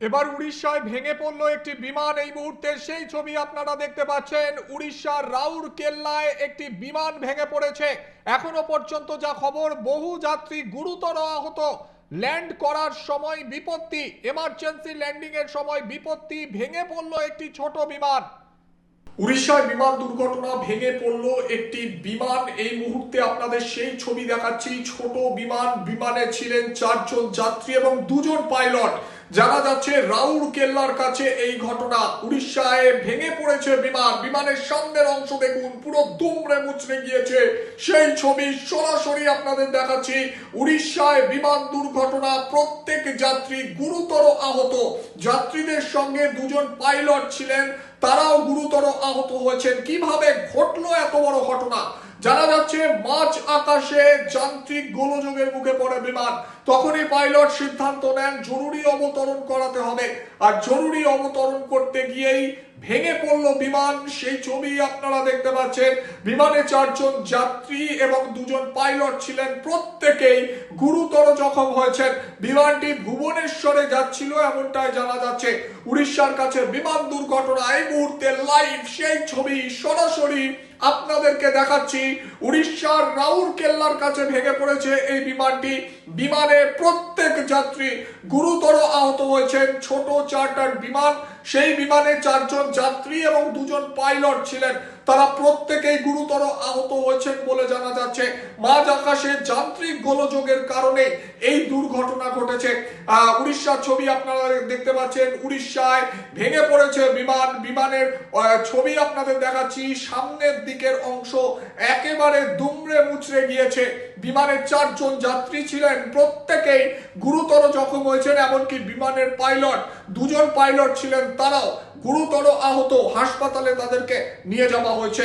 এবার উড়িষ্যায় ভেঙে পড়ল একটি বিমান এই মুহূর্তে। সেই ছবি আপনারা দেখতে পাচ্ছেন। উড়িষ্যার রাউর কেল্লায় একটি বিমান ভেঙে পড়েছে। এখনও পর্যন্ত যা খবর, বহু যাত্রী গুরুতর আহত। ল্যান্ড করার সময় বিপত্তি, এমার্জেন্সি ল্যান্ডিং এর সময় বিপত্তি, ভেঙে পড়ল একটি ছোট বিমান। উড়িষ্যায় বিমান দুর্ঘটনা ভেঙে পড়ল একটি বিমান। এই মুহূর্তে আপনাদের সেই ছবি দেখাচ্ছি। ছোট বিমান, বিমানে ছিলেন চারজন যাত্রী এবং দুজন পাইলট। জানা যাচ্ছে, রাউর কেল্লার কাছে এই ঘটনা। উড়িষ্যায় ভেঙে পড়েছে বিমান। বিমানের সামনের অংশ দেখুন, পুরো দুমড়ে মুচড়ে গিয়েছে। সেই ছবি সরাসরি আপনাদের দেখাচ্ছি। উড়িষ্যায় বিমান দুর্ঘটনা, প্রত্যেক যাত্রী গুরুতর আহত। যাত্রীদের সঙ্গে দুজন পাইলট ছিলেন, তারাও গুরুতর আহত হয়েছেন। কীভাবে ঘটলো এত বড় ঘটনা? জানা যাচ্ছে মাঝ আকাশে যান্ত্রিক গোলযোগের মুখে পড়ে বিমান, তখনই পাইলট সিদ্ধান্ত নেন জরুরি অবতরণ করাতে হবে। আর জরুরি অবতরণ করতে গিয়েই ভেঙে পড়ল বিমান। সেই ছবি আপনারা দেখতে পাচ্ছেন। বিমানে চারজন যাত্রী এবং দুজন পাইলট ছিলেন। প্রত্যেকেই গুরুতর জখম হয়েছেন। বিমানটি ভুবনেশ্বরে যাচ্ছিল, এমনটাই জানা যাচ্ছে। উড়িষ্যার কাছে বিমান দুর্ঘটনা, এই মুহূর্তে লাইভ সেই ছবি সরাসরি আপনাদেরকে দেখাচ্ছি। উড়িষ্যার রাউর কেল্লার কাছে ভেঙে পড়েছে এই বিমানটি। বিমানে প্রত্যেক যাত্রী গুরুতর আহত হয়েছেন। ছোট চার্টার বিমান, সেই বিমানে চারজন যাত্রী এবং দুজন পাইলট ছিলেন। তারা প্রত্যেকেই গুরুতর আহত হয়েছেন বলে জানা যাচ্ছে। মাঝ আকাশে যান্ত্রিক গোলযোগের কারণে এই দুর্ঘটনা ঘটেছে। উড়িষ্যার ছবি আপনারা দেখতে পাচ্ছেন। উড়িষ্যায় ভেঙে পড়েছে বিমান। বিমানের ছবি আপনাদের দেখাচ্ছি। সামনের দিকের অংশ একেবারে দুমড়ে মুচড়ে গিয়েছে। বিমানের চারজন যাত্রী ছিলেন। প্রত্যেকেই গুরুতর জখম হয়েছেন, এমনকি বিমানের পাইলট, দুজন পাইলট ছিলেন তারাও গুরুতর আহত। হাসপাতালে তাদেরকে নিয়ে যাওয়া 回去